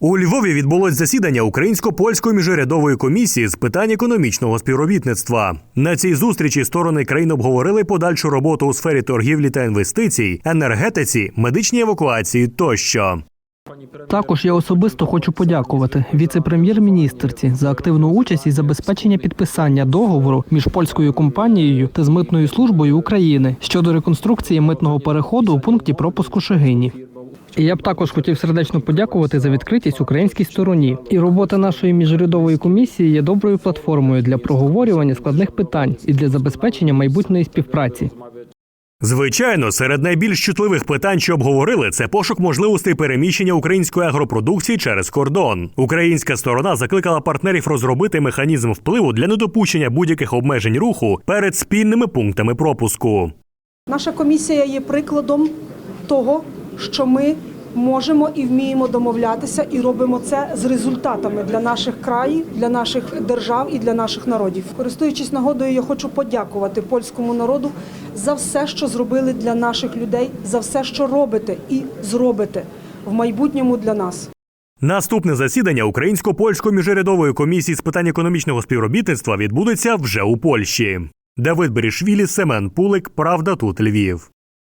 У Львові відбулось засідання українсько-польської міжурядової комісії з питань економічного співробітництва. На цій зустрічі сторони країн обговорили подальшу роботу у сфері торгівлі та інвестицій, енергетиці, медичній евакуації тощо. Також я особисто хочу подякувати віце-прем'єр-міністерці за активну участь і забезпечення підписання договору між польською компанією та з митною службою України щодо реконструкції митного переходу у пункті пропуску Шегині. І я б також хотів сердечно подякувати за відкритість українській стороні. І робота нашої міжурядової комісії є доброю платформою для проговорювання складних питань і для забезпечення майбутньої співпраці. Звичайно, серед найбільш чутливих питань, що обговорили, це пошук можливостей переміщення української агропродукції через кордон. Українська сторона закликала партнерів розробити механізм впливу для недопущення будь-яких обмежень руху перед спільними пунктами пропуску. Наша комісія є прикладом того, що ми можемо і вміємо домовлятися, і робимо це з результатами для наших країв, для наших держав і для наших народів. Користуючись нагодою, я хочу подякувати польському народу за все, що зробили для наших людей, за все, що робите і зробите в майбутньому для нас. Наступне засідання українсько-польської міжурядової комісії з питань економічного співробітництва відбудеться вже у Польщі. Давид Берішвілі, Семен Пулик. Правда тут Львів.